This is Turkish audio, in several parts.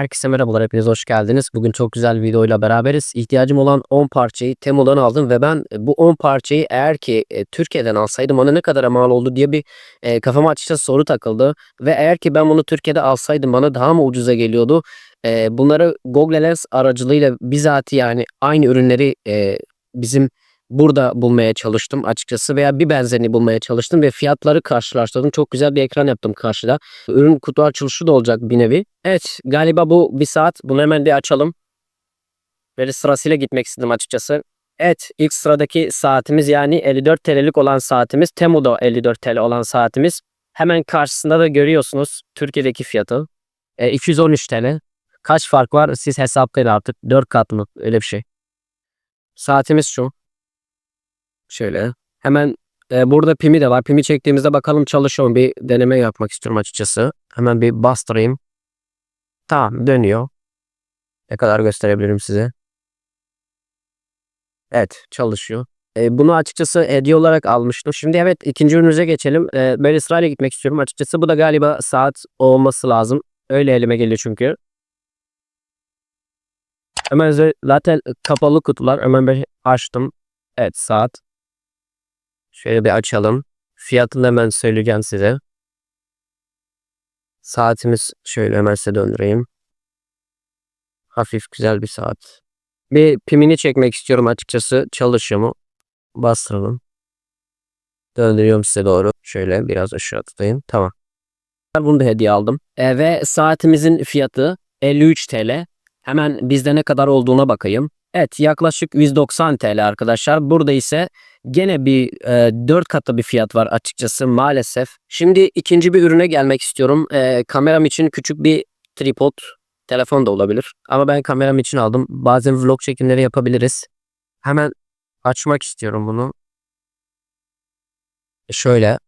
Herkese merhabalar, hepiniz hoş geldiniz. Bugün çok güzel bir videoyla beraberiz. İhtiyacım olan 10 parçayı Temu'dan aldım ve ben e, bu 10 parçayı eğer ki e, Türkiye'den alsaydım bana ne kadar mal oldu diye bir e, kafama açıkçası soru takıldı. Ve eğer ki ben bunu Türkiye'de alsaydım bana daha mı ucuza geliyordu? Bunları Google Lens aracılığıyla bizatihi yani aynı ürünleri bizim burada bulmaya çalıştım açıkçası veya bir benzerini bulmaya çalıştım ve fiyatları karşılaştırdım. Çok güzel bir ekran yaptım karşıda. Ürün kutu açılışı da olacak bir nevi. Evet galiba bu bir saat. Bunu hemen bir açalım. Böyle sırasıyla gitmek istedim açıkçası. Evet ilk sıradaki saatimiz yani 54 TL'lik olan saatimiz. Temu'da 54 TL olan saatimiz. Hemen karşısında da görüyorsunuz Türkiye'deki fiyatı. E, 213 TL. Kaç fark var siz hesaplayın artık. 4 kat mı öyle bir şey. Saatimiz şu. Şöyle. Hemen e, burada pimi de var. Pimi çektiğimizde bakalım çalışıyor mu? Bir deneme yapmak istiyorum açıkçası. Hemen bir bastırayım. Tamam dönüyor. Ne kadar gösterebilirim size. Evet çalışıyor. E, bunu açıkçası hediye olarak almıştım. Şimdi evet ikinci ürünümüze geçelim. E, ben İsrail'e gitmek istiyorum açıkçası. Bu da galiba saat olması lazım. Öyle elime geliyor çünkü. Hemen zaten kapalı kutular. Hemen ben açtım. Evet saat. Şöyle bir açalım. Fiyatını hemen söyleyeceğim size. Saatimiz şöyle hemen size döndüreyim. Hafif güzel bir saat. Bir pimini çekmek istiyorum açıkçası. Çalışıyor mu? Bastıralım. Döndürüyorum size doğru. Şöyle biraz aşağı tutayım. Tamam. Ben Bunu da hediye aldım. E, ve saatimizin fiyatı 53 TL. Hemen bizde ne kadar olduğuna bakayım. Evet yaklaşık 190 TL arkadaşlar. Burada ise gene bir e, 4 katlı bir fiyat var açıkçası maalesef. Şimdi ikinci bir ürüne gelmek istiyorum. E, kameram için küçük bir tripod telefon da olabilir. Ama ben kameram için aldım. Bazen vlog çekimleri yapabiliriz. Hemen açmak istiyorum bunu. Şöyle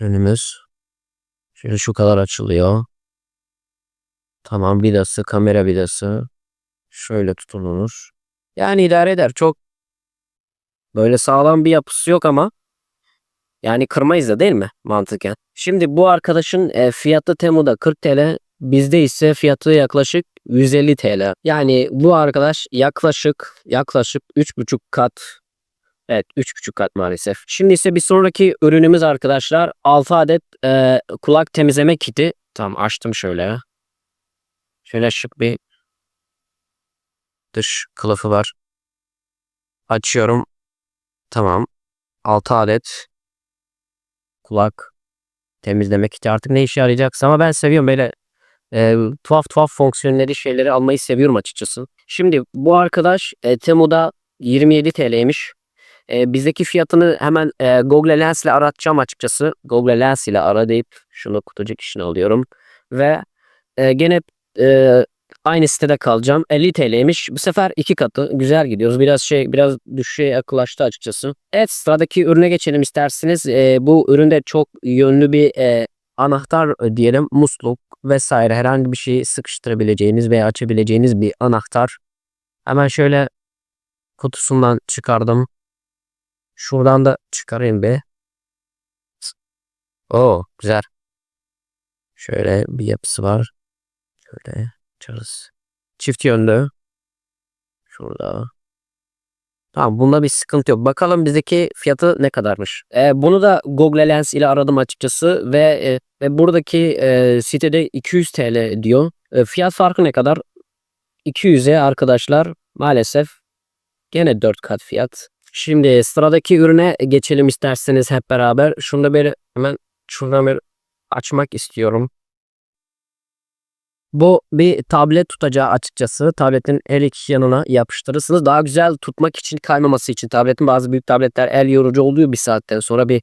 ürünümüz. Şöyle şu kadar açılıyor. Tamam vidası, kamera vidası. Şöyle tutulur. Yani idare eder. Çok böyle sağlam bir yapısı yok ama yani kırmayız da değil mi mantıken? Şimdi bu arkadaşın e, fiyatı Temu'da 40 TL, bizde ise fiyatı yaklaşık 150 TL. Yani bu arkadaş yaklaşık yaklaşık 3,5 kat Evet 3,5 kat maalesef. Şimdi ise bir sonraki ürünümüz arkadaşlar 6 adet e, kulak temizleme kiti. Tamam açtım şöyle. Şöyle şık bir dış kılıfı var. Açıyorum. Tamam. 6 adet kulak temizleme kiti artık ne işe yarayacaksa ama ben seviyorum böyle e, tuhaf tuhaf fonksiyonları şeyleri almayı seviyorum açıkçası. Şimdi bu arkadaş e, Temu'da 27 TL'ymiş. E, bizdeki fiyatını hemen e, Google Lens ile aratacağım açıkçası. Google Lens ile ara deyip şunu kutucuk işine alıyorum. Ve e, gene e, aynı sitede kalacağım. 50 TL'ymiş. Bu sefer iki katı. Güzel gidiyoruz. Biraz şey biraz düşüşe yaklaştı açıkçası. Evet sıradaki ürüne geçelim isterseniz. E, bu üründe çok yönlü bir e, anahtar e, diyelim. Musluk vesaire herhangi bir şeyi sıkıştırabileceğiniz veya açabileceğiniz bir anahtar. Hemen şöyle kutusundan çıkardım. Şuradan da çıkarayım bir. Oo güzel. Şöyle bir yapısı var. Şöyle açarız. Çift yönlü. Şurada. Tamam bunda bir sıkıntı yok. Bakalım bizdeki fiyatı ne kadarmış. Ee, bunu da Google Lens ile aradım açıkçası ve e, ve buradaki e, sitede 200 TL diyor. E, fiyat farkı ne kadar? 200'e arkadaşlar maalesef gene 4 kat fiyat. Şimdi sıradaki ürüne geçelim isterseniz hep beraber. Şunu da bir hemen şuradan bir açmak istiyorum. Bu bir tablet tutacağı açıkçası. Tabletin her iki yanına yapıştırırsınız. Daha güzel tutmak için kaymaması için. Tabletin bazı büyük tabletler el yorucu oluyor bir saatten sonra bir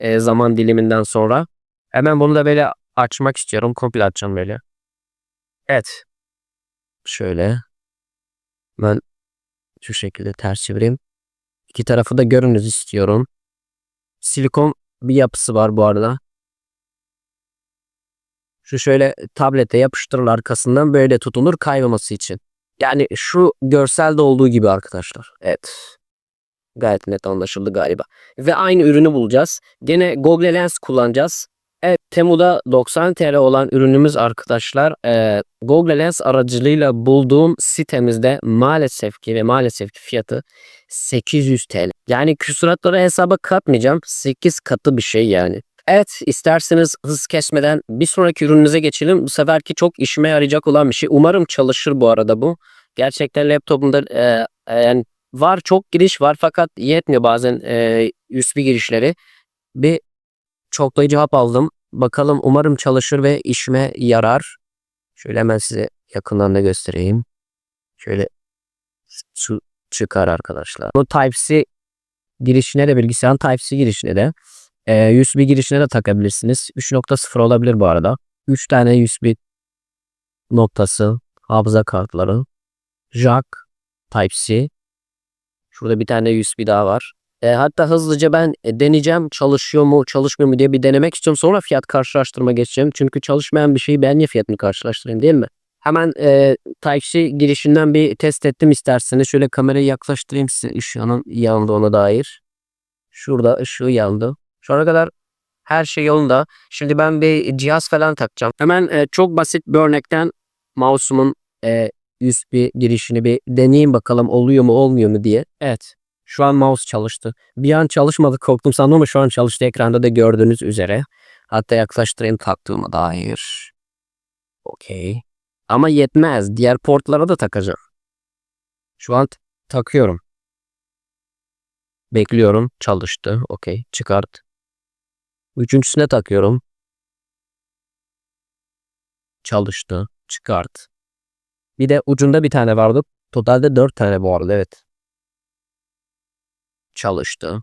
e, zaman diliminden sonra. Hemen bunu da böyle açmak istiyorum. Komple açacağım böyle. Evet. Şöyle. Ben şu şekilde ters çevireyim. İki tarafı da görünüz istiyorum. Silikon bir yapısı var bu arada. Şu şöyle tablete yapıştırılır arkasından böyle tutunur kaymaması için. Yani şu görselde olduğu gibi arkadaşlar. Evet. Gayet net anlaşıldı galiba. Ve aynı ürünü bulacağız. Gene Google Lens kullanacağız. Evet Temu'da 90 TL olan ürünümüz arkadaşlar e, Google Lens aracılığıyla bulduğum sitemizde maalesef ki ve maalesef ki fiyatı 800 TL. Yani küsuratları hesaba katmayacağım. 8 katı bir şey yani. Evet isterseniz hız kesmeden bir sonraki ürününüze geçelim. Bu seferki çok işime yarayacak olan bir şey. Umarım çalışır bu arada bu. Gerçekten laptopumda e, e, yani var çok giriş var fakat yetmiyor bazen e, USB girişleri. Bir çoklayıcı hap aldım. Bakalım umarım çalışır ve işime yarar. Şöyle hemen size yakından da göstereyim. Şöyle su çıkar arkadaşlar. Bu Type-C girişine de bilgisayarın Type-C girişine de e, USB girişine de takabilirsiniz. 3.0 olabilir bu arada. 3 tane USB noktası, hafıza kartları, jack, Type-C. Şurada bir tane USB daha var. E, hatta hızlıca ben e, deneyeceğim çalışıyor mu çalışmıyor mu diye bir denemek istiyorum. Sonra fiyat karşılaştırma geçeceğim. Çünkü çalışmayan bir şeyi ben niye fiyatını karşılaştırayım değil mi? Hemen e, Type-C girişinden bir test ettim isterseniz. Şöyle kamerayı yaklaştırayım size ışığının yanında ona dair. Şurada ışığı yandı. Şu ana kadar her şey yolunda. Şimdi ben bir cihaz falan takacağım. Hemen e, çok basit bir örnekten mouse'umun e, USB girişini bir deneyeyim bakalım oluyor mu olmuyor mu diye. Evet. Şu an mouse çalıştı. Bir an çalışmadı korktum sandım ama şu an çalıştı ekranda da gördüğünüz üzere. Hatta yaklaştırayım taktığıma dair. Okey. Ama yetmez. Diğer portlara da takacağım. Şu an takıyorum. Bekliyorum. Çalıştı. Okey. Çıkart. Üçüncüsüne takıyorum. Çalıştı. Çıkart. Bir de ucunda bir tane vardı. Totalde dört tane bu arada evet. Çalıştı.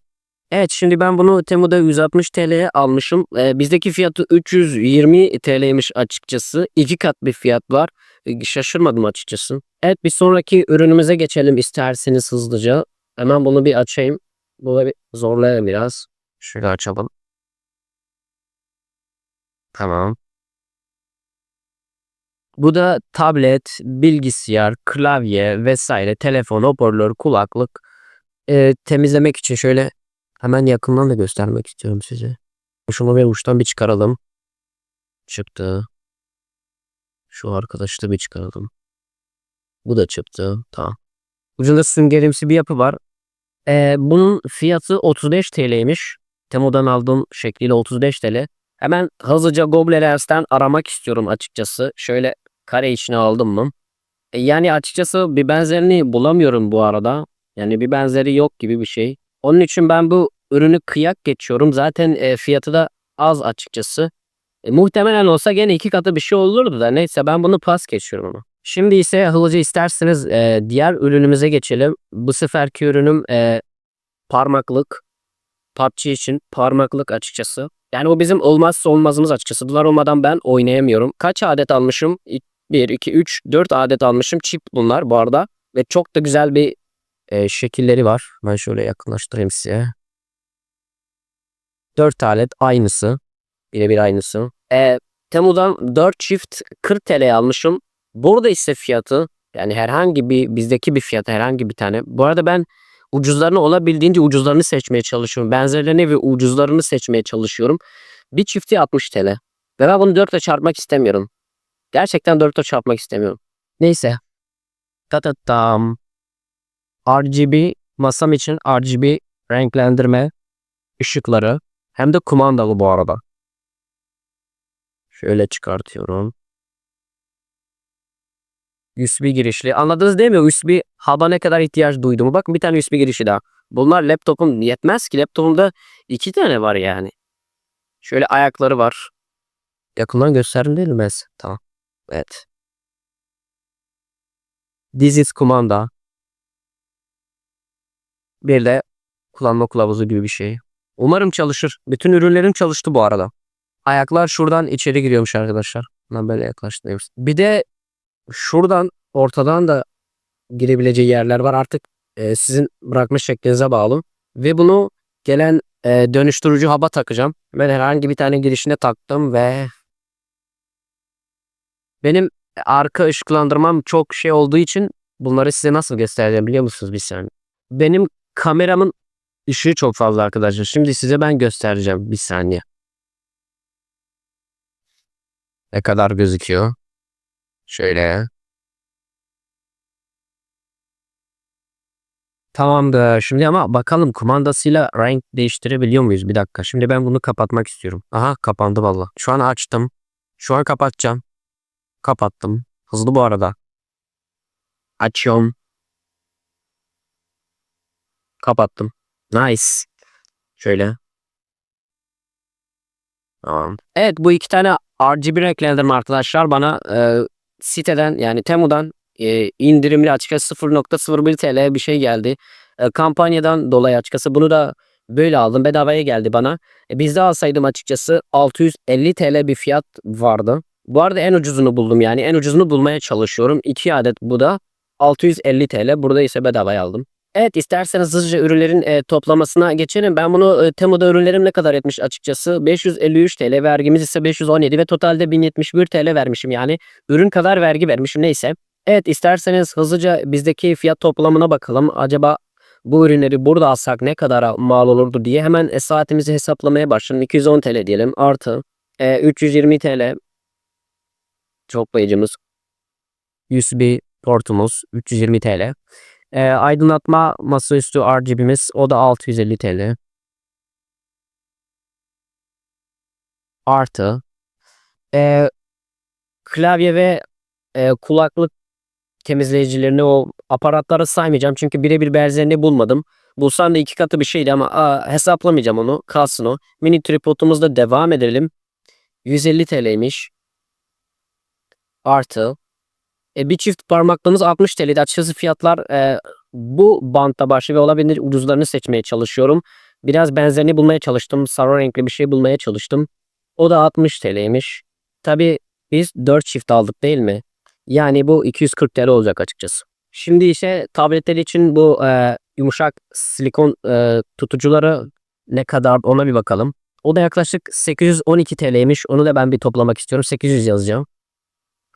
Evet şimdi ben bunu Temu'da 160 TL'ye almışım. Ee, bizdeki fiyatı 320 TL'ymiş açıkçası. İki kat bir fiyat var. Ee, şaşırmadım açıkçası. Evet bir sonraki ürünümüze geçelim isterseniz hızlıca. Hemen bunu bir açayım. Bunu bir zorlayalım biraz. Şöyle açalım. Tamam. Bu da tablet, bilgisayar, klavye vesaire, telefon, hoparlör, kulaklık e, temizlemek için şöyle hemen yakından da göstermek istiyorum size. Şunu bir uçtan bir çıkaralım. Çıktı. Şu arkadaşı da bir çıkaralım. Bu da çıktı. Tamam. Ucunda süngerimsi bir yapı var. E, bunun fiyatı 35 TL'ymiş. Temu'dan aldığım şekliyle 35 TL. Hemen hızlıca Google Lens'ten aramak istiyorum açıkçası. Şöyle kare içine aldım mı? E, yani açıkçası bir benzerini bulamıyorum bu arada. Yani bir benzeri yok gibi bir şey. Onun için ben bu ürünü kıyak geçiyorum. Zaten e, fiyatı da az açıkçası. E, muhtemelen olsa gene iki katı bir şey olurdu da neyse ben bunu pas geçiyorum ama. Şimdi ise hızlıca isterseniz e, diğer ürünümüze geçelim. Bu seferki ürünüm e, parmaklık. PUBG için parmaklık açıkçası. Yani o bizim olmazsa olmazımız açıkçası. Bunlar olmadan ben oynayamıyorum. Kaç adet almışım? 1, 2, 3, 4 adet almışım. Çip bunlar bu arada. Ve çok da güzel bir e, şekilleri var. Ben şöyle yakınlaştırayım size. 4 adet aynısı. Birebir aynısı. E, Temu'dan 4 çift 40 TL almışım. Burada ise fiyatı yani herhangi bir bizdeki bir fiyat herhangi bir tane. Bu arada ben ucuzlarını olabildiğince ucuzlarını seçmeye çalışıyorum. Benzerlerini ve ucuzlarını seçmeye çalışıyorum. Bir çifti 60 TL. Ve ben bunu 4 ile çarpmak istemiyorum. Gerçekten 4 ile çarpmak istemiyorum. Neyse. Tatatam. RGB masam için RGB renklendirme ışıkları hem de kumandalı bu arada. Şöyle çıkartıyorum. USB girişli. Anladınız değil mi? USB hub'a ne kadar ihtiyaç duyduğumu. Bakın bir tane USB girişi daha. Bunlar laptopum yetmez ki. Laptopumda iki tane var yani. Şöyle ayakları var. Yakından gösterdim değil mi? Tamam. Evet. Dizis kumanda. Bir de kullanma kılavuzu gibi bir şey. Umarım çalışır. Bütün ürünlerim çalıştı bu arada. Ayaklar şuradan içeri giriyormuş arkadaşlar. Ben böyle yaklaştırayım. Bir de şuradan ortadan da girebileceği yerler var. Artık e, sizin bırakma şeklinize bağlı. Ve bunu gelen e, dönüştürücü haba takacağım. Ben herhangi bir tane girişine taktım ve benim arka ışıklandırmam çok şey olduğu için bunları size nasıl göstereceğim biliyor musunuz bir saniye? Benim kameramın ışığı çok fazla arkadaşlar. Şimdi size ben göstereceğim bir saniye. Ne kadar gözüküyor? Şöyle. Tamamdır. Şimdi ama bakalım kumandasıyla renk değiştirebiliyor muyuz? Bir dakika. Şimdi ben bunu kapatmak istiyorum. Aha kapandı valla. Şu an açtım. Şu an kapatacağım. Kapattım. Hızlı bu arada. Açıyorum. Kapattım. Nice. Şöyle. Tamam. Evet bu iki tane RGB renklendirme arkadaşlar bana e, siteden yani Temu'dan e, indirimli açıkçası 0.01 TL bir şey geldi. E, kampanyadan dolayı açıkçası bunu da böyle aldım. Bedavaya geldi bana. E, bizde alsaydım açıkçası 650 TL bir fiyat vardı. Bu arada en ucuzunu buldum yani. En ucuzunu bulmaya çalışıyorum. 2 adet bu da 650 TL. Burada ise bedavaya aldım. Evet isterseniz hızlıca ürünlerin e, toplamasına geçelim. Ben bunu e, Temu'da ürünlerim ne kadar etmiş açıkçası? 553 TL vergimiz ise 517 ve totalde 1071 TL vermişim yani. Ürün kadar vergi vermişim neyse. Evet isterseniz hızlıca bizdeki fiyat toplamına bakalım. Acaba bu ürünleri burada alsak ne kadar mal olurdu diye hemen e, saatimizi hesaplamaya başlayalım. 210 TL diyelim artı e, 320 TL toplayıcımız USB portumuz 320 TL. E, aydınlatma masaüstü RGB'miz o da 650 TL. Artı e, klavye ve e, kulaklık temizleyicilerini o aparatları saymayacağım çünkü birebir benzerini bulmadım. Bulsam da iki katı bir şeydi ama aa, hesaplamayacağım onu. Kalsın o. Mini tripodumuzda devam edelim. 150 TL'ymiş. Artı. E, bir çift parmaklığımız 60 TL'di. Açıkçası fiyatlar e, bu bantta başlıyor ve olabildiğince ucuzlarını seçmeye çalışıyorum. Biraz benzerini bulmaya çalıştım. Sarı renkli bir şey bulmaya çalıştım. O da 60 TL'ymiş. Tabi biz 4 çift aldık değil mi? Yani bu 240 TL olacak açıkçası. Şimdi ise tabletler için bu e, yumuşak silikon e, tutucuları ne kadar ona bir bakalım. O da yaklaşık 812 TL'ymiş. Onu da ben bir toplamak istiyorum. 800 yazacağım.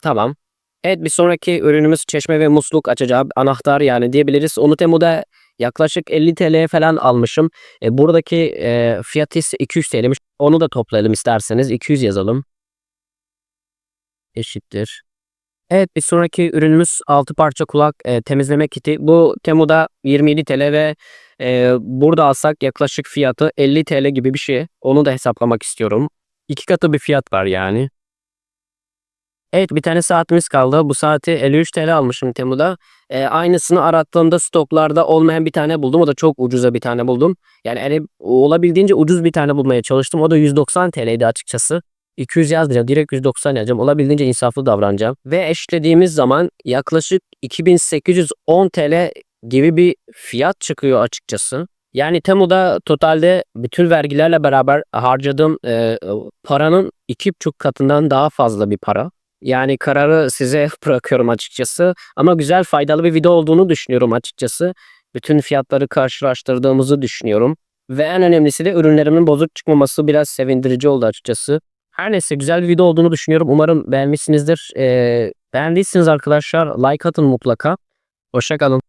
Tamam. Evet bir sonraki ürünümüz çeşme ve musluk açacağı anahtar yani diyebiliriz. Onu Temu'da yaklaşık 50 TL falan almışım. E, buradaki e, fiyatı ise 200 TL'miş. Onu da toplayalım isterseniz. 200 yazalım. Eşittir. Evet bir sonraki ürünümüz 6 parça kulak e, temizleme kiti. Bu Temu'da 27 TL ve e, burada alsak yaklaşık fiyatı 50 TL gibi bir şey. Onu da hesaplamak istiyorum. İki katı bir fiyat var yani. Evet bir tane saatimiz kaldı. Bu saati 53 TL almışım Temu'da. E, aynısını arattığımda stoklarda olmayan bir tane buldum. O da çok ucuza bir tane buldum. Yani ele, olabildiğince ucuz bir tane bulmaya çalıştım. O da 190 TL'ydi açıkçası. 200 yazdıracağım. Direkt 190 yazacağım. Olabildiğince insaflı davranacağım. Ve eşlediğimiz zaman yaklaşık 2810 TL gibi bir fiyat çıkıyor açıkçası. Yani Temu'da totalde bütün vergilerle beraber harcadığım e, paranın iki buçuk katından daha fazla bir para. Yani kararı size bırakıyorum açıkçası. Ama güzel faydalı bir video olduğunu düşünüyorum açıkçası. Bütün fiyatları karşılaştırdığımızı düşünüyorum. Ve en önemlisi de ürünlerimin bozuk çıkmaması biraz sevindirici oldu açıkçası. Her neyse güzel bir video olduğunu düşünüyorum. Umarım beğenmişsinizdir. Ee, beğendiyseniz arkadaşlar like atın mutlaka. Hoşçakalın.